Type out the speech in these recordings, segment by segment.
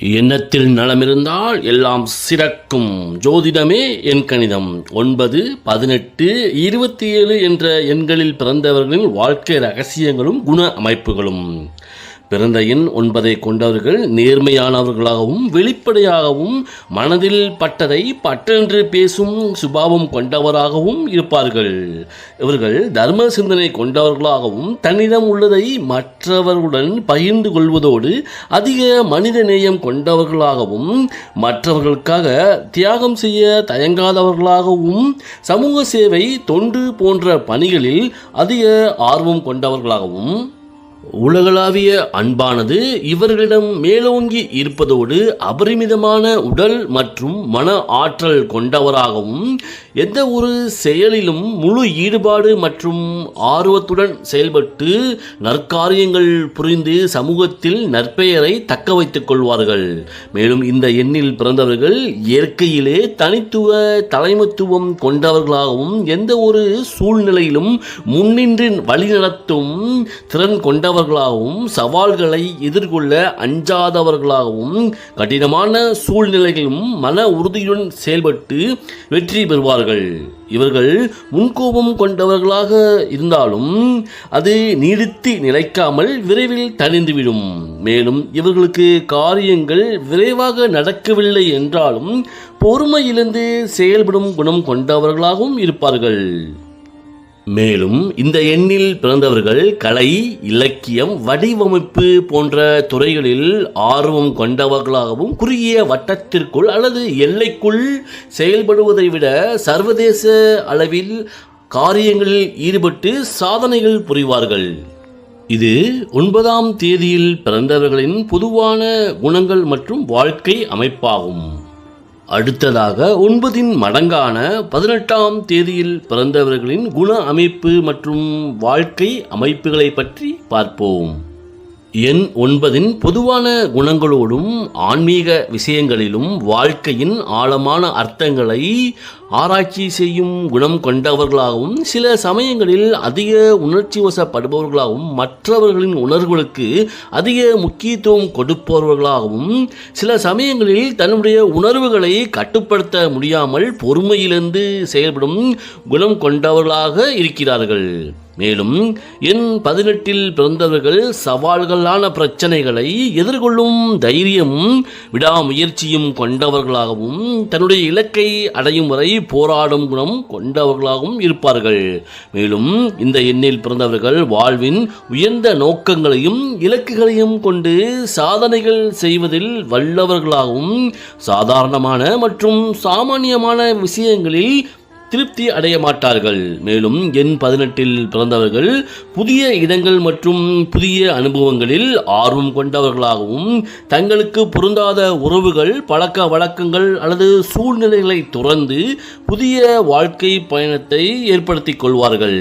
எண்ணத்தில் நலமிருந்தால் எல்லாம் சிறக்கும். ஜோதிடமே என் கணிதம். ஒன்பது பதினெட்டு இருபத்தி ஏழு என்ற எண்களில் பிறந்தவர்களின் வாழ்க்கை ரகசியங்களும் குண அமைப்புகளும். பிறந்த எண் ஒன்பதை கொண்டவர்கள் நேர்மையானவர்களாகவும் வெளிப்படையாகவும் மனதில் பட்டதை பட்டென்று பேசும் சுபாவம் கொண்டவராகவும் இருப்பார்கள். இவர்கள் தர்ம சிந்தனை கொண்டவர்களாகவும் தன்னிடம் உள்ளதை மற்றவர்களுடன் பகிர்ந்து கொள்வதோடு அதிக மனித நேயம் கொண்டவர்களாகவும் மற்றவர்களுக்காக தியாகம் செய்ய தயங்காதவர்களாகவும் சமூக சேவை தொண்டு போன்ற பணிகளில் அதிக ஆர்வம் கொண்டவர்களாகவும் உலகளாவிய அன்பானது இவர்களிடம் மேலோங்கி இருப்பதோடு அபரிமிதமான உடல் மற்றும் மன ஆற்றல் கொண்டவராகவும் எந்த ஒரு செயலிலும் முழு ஈடுபாடு மற்றும் ஆர்வத்துடன் செயல்பட்டு நற்காரியங்கள் புரிந்து சமூகத்தில் நற்பெயரை தக்க வைத்துக் கொள்வார்கள். மேலும் இந்த எண்ணில் பிறந்தவர்கள் இயற்கையிலே தனித்துவ தலைமைத்துவம் கொண்டவர்களாகவும் எந்த ஒரு சூழ்நிலையிலும் முன்னின்று வழிநடத்தும் திறன் கொண்டவர்களாகவும் சவால்களை எதிர்கொள்ள அஞ்சாதவர்களாகவும் கடினமான சூழ்நிலைகளிலும் மன உறுதியுடன் செயல்பட்டு வெற்றி பெறுவார்கள். இவர்கள் முன்கோபம் கொண்டவர்களாக இருந்தாலும் அது நீடித்து நிலைக்காமல் விரைவில் தணிந்துவிடும். மேலும் இவர்களுக்கு காரியங்கள் விரைவாக நடக்கவில்லை என்றாலும் பொறுமையிலிருந்து செயல்படும் குணம் கொண்டவர்களாகவும் இருப்பார்கள். மேலும் இந்த எண்ணில் பிறந்தவர்கள் கலை இலக்கியம் வடிவமைப்பு போன்ற துறைகளில் ஆர்வம் கொண்டவர்களாகவும் குறுகிய வட்டத்திற்குள் அல்லது எல்லைக்குள் செயல்படுவதை விட சர்வதேச அளவில் காரியங்களில் ஈடுபட்டு சாதனைகள் புரிவார்கள். இது ஒன்பதாம் தேதியில் பிறந்தவர்களின் பொதுவான குணங்கள் மற்றும் வாழ்க்கை அமைப்பாகும். அடுத்ததாக ஒன்பதின் மடங்கான பதினெட்டாம் தேதியில் பிறந்தவர்களின் குண அமைப்பு மற்றும் வாழ்க்கை அமைப்புகளை பற்றி பார்ப்போம். எண் ஒன்பதின் பொதுவான குணங்களோடும் ஆன்மீக விஷயங்களிலும் வாழ்க்கையின் ஆழமான அர்த்தங்களை ஆராய்ச்சி செய்யும் குணம் கொண்டவர்களாகவும் சில சமயங்களில் அதிக உணர்ச்சி வசப்படுபவர்களாகவும் மற்றவர்களின் உணர்வுகளுக்கு அதிக முக்கியத்துவம் கொடுப்பவர்களாகவும் சில சமயங்களில் தன்னுடைய உணர்வுகளை கட்டுப்படுத்த முடியாமல் பொறுமையிலிருந்து செயல்படும் குணம் கொண்டவர்களாக இருக்கிறார்கள். மேலும் எண் பதினெட்டில் பிறந்தவர்கள் சவால்களான பிரச்சனைகளை எதிர்கொள்ளும் தைரியமும் விடாமுயற்சியும் கொண்டவர்களாகவும் தன்னுடைய இலக்கை அடையும் வரை போராடும் குணம் கொண்டவர்களாகவும் இருப்பார்கள். மேலும் இந்த எண்ணில் பிறந்தவர்கள் வாழ்வின் உயர்ந்த நோக்கங்களையும் இலக்குகளையும் கொண்டு சாதனைகள் செய்வதில் வல்லவர்களாகவும் சாதாரணமான மற்றும் சாமானியமான விஷயங்களில் திருப்தி அடைய மாட்டார்கள். மேலும் எண் பதினெட்டில் பிறந்தவர்கள் புதிய இடங்கள் மற்றும் புதிய அனுபவங்களில் ஆர்வம் கொண்டவர்களாகவும் தங்களுக்கு பொருந்தாத உறவுகள் பழக்க வழக்கங்கள் அல்லது சூழ்நிலைகளை துறந்து புதிய வாழ்க்கை பயணத்தை ஏற்படுத்திக் கொள்வார்கள்.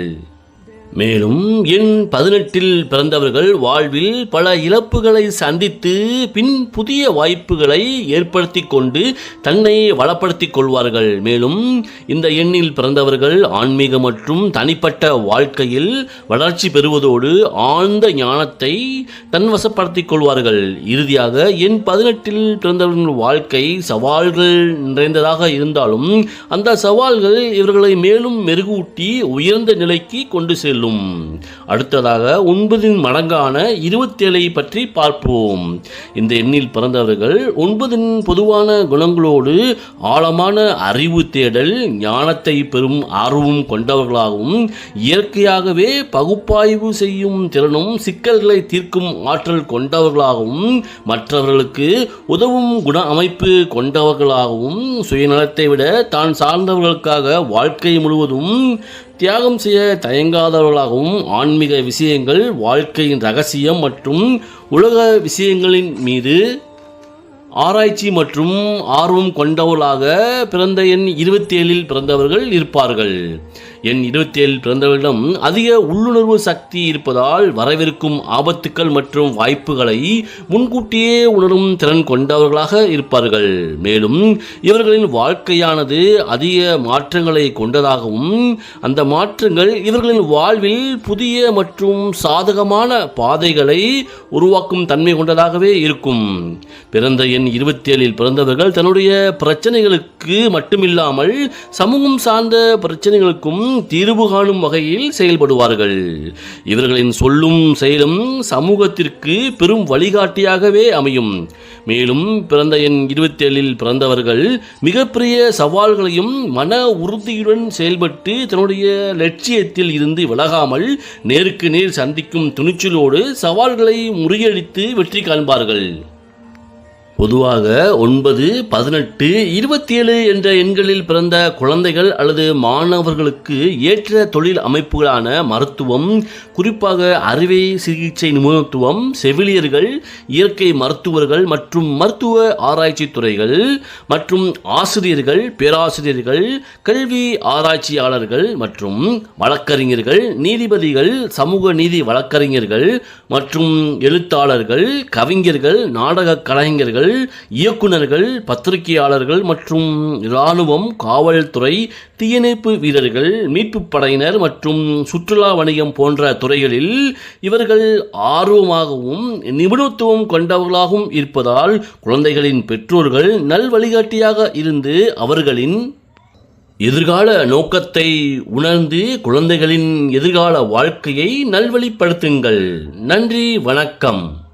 மேலும் எண் பதினெட்டில் பிறந்தவர்கள் வாழ்வில் பல இழப்புகளை சந்தித்து பின் புதிய வாய்ப்புகளை ஏற்படுத்தி கொண்டு தன்னை வளப்படுத்திக் கொள்வார்கள். மேலும் இந்த எண்ணில் பிறந்தவர்கள் ஆன்மீக மற்றும் தனிப்பட்ட வாழ்க்கையில் வளர்ச்சி பெறுவதோடு ஆழ்ந்த ஞானத்தை தன்வசப்படுத்திக் கொள்வார்கள். இறுதியாக எண் பதினெட்டில் பிறந்தவர்களின் வாழ்க்கை சவால்கள் நிறைந்ததாக இருந்தாலும் அந்த சவால்கள் இவர்களை மேலும் மெருகூட்டி உயர்ந்த நிலைக்கு கொண்டு செல்லும். செல்லும் அடுத்ததாக ஒன்பதின் மடங்கான இருபத்தேழை பற்றி பார்ப்போம். இந்த எண்ணில் பிறந்தவர்கள் ஒன்பதின் பொதுவான குணங்களோடு ஆழமான அறிவு தேடல் ஞானத்தை பெறும் ஆர்வம் கொண்டவர்களாகவும் இயற்கையாகவே பகுப்பாய்வு செய்யும் திறனும் சிக்கல்களை தீர்க்கும் ஆற்றல் கொண்டவர்களாகவும் மற்றவர்களுக்கு உதவும் குண அமைப்பு கொண்டவர்களாகவும் சுயநலத்தை விட தான் சார்ந்தவர்களுக்காக வாழ்க்கை முழுவதும் தியாகம் செய்ய தயங்காதவர்களாகவும் ஆன்மீக விஷயங்கள் வாழ்க்கையின் ரகசியம் மற்றும் உலக விஷயங்களின் மீது ஆராய்ச்சி மற்றும் ஆர்வம் கொண்டவர்களாக பிறந்த எண் இருபத்தி ஏழில் பிறந்தவர்கள் இருப்பார்கள். என் இருபத்தி ஏழில் பிறந்தவர்களிடம் அதிக உள்ளுணர்வு சக்தி இருப்பதால் வரவிருக்கும் ஆபத்துக்கள் மற்றும் வாய்ப்புகளை முன்கூட்டியே உணரும் திறன் கொண்டவர்களாக இருப்பார்கள். மேலும் இவர்களின் வாழ்க்கையானது அதிக மாற்றங்களை கொண்டதாகவும் அந்த மாற்றங்கள் இவர்களின் வாழ்வில் புதிய மற்றும் சாதகமான பாதைகளை உருவாக்கும் தன்மை கொண்டதாகவே இருக்கும். பிறந்த எண் இருபத்தி ஏழில் பிறந்தவர்கள் தன்னுடைய பிரச்சனைகளுக்கு மட்டுமில்லாமல் சமூகம் சார்ந்த பிரச்சனைகளுக்கும் தீர்வு காணும் வகையில் செயல்படுவார்கள். இவர்களின் சொல்லும் செயலும் சமூகத்திற்கு பெரும் வழிகாட்டியாகவே அமையும். மேலும் பிறந்த எண் இருபத்தேழில் பிறந்தவர்கள் மிகப்பெரிய சவால்களையும் மன உறுதியுடன் செயல்பட்டு தன்னுடைய லட்சியத்தில் இருந்து விலகாமல் நேருக்கு நேர் சந்திக்கும் துணிச்சலோடு சவால்களை முறியடித்து வெற்றி காண்பார்கள். பொதுவாக ஒன்பது பதினெட்டு இருபத்தி ஏழு என்ற எண்களில் பிறந்த குழந்தைகள் அல்லது மாணவர்களுக்கு ஏற்ற தொழில் அமைப்புகளான மருத்துவம் குறிப்பாக அறுவை சிகிச்சை நிபுணத்துவம் செவிலியர்கள் இயற்கை மருத்துவர்கள் மற்றும் மருத்துவ ஆராய்ச்சி துறைகள் மற்றும் ஆசிரியர்கள் பேராசிரியர்கள் கல்வி ஆராய்ச்சியாளர்கள் மற்றும் வழக்கறிஞர்கள் நீதிபதிகள் சமூக நீதி வழக்கறிஞர்கள் மற்றும் எழுத்தாளர்கள் கவிஞர்கள் நாடக கலைஞர்கள் இயக்குநர்கள் பத்திரிகையாளர்கள் மற்றும் இராணுவம் காவல்துறை தீயணைப்பு வீரர்கள் மீட்புப் படையினர் மற்றும் சுற்றுலா வணிகம் போன்ற துறைகளில் இவர்கள் ஆர்வமாகவும் நிபுணத்துவம் கொண்டவர்களாகவும் இருப்பதால் குழந்தைகளின் பெற்றோர்கள் நல் வழிகாட்டியாக இருந்து அவர்களின் எதிர்கால நோக்கத்தை உணர்ந்து குழந்தைகளின் எதிர்கால வாழ்க்கையை நல்வழிப்படுத்துங்கள். நன்றி வணக்கம்.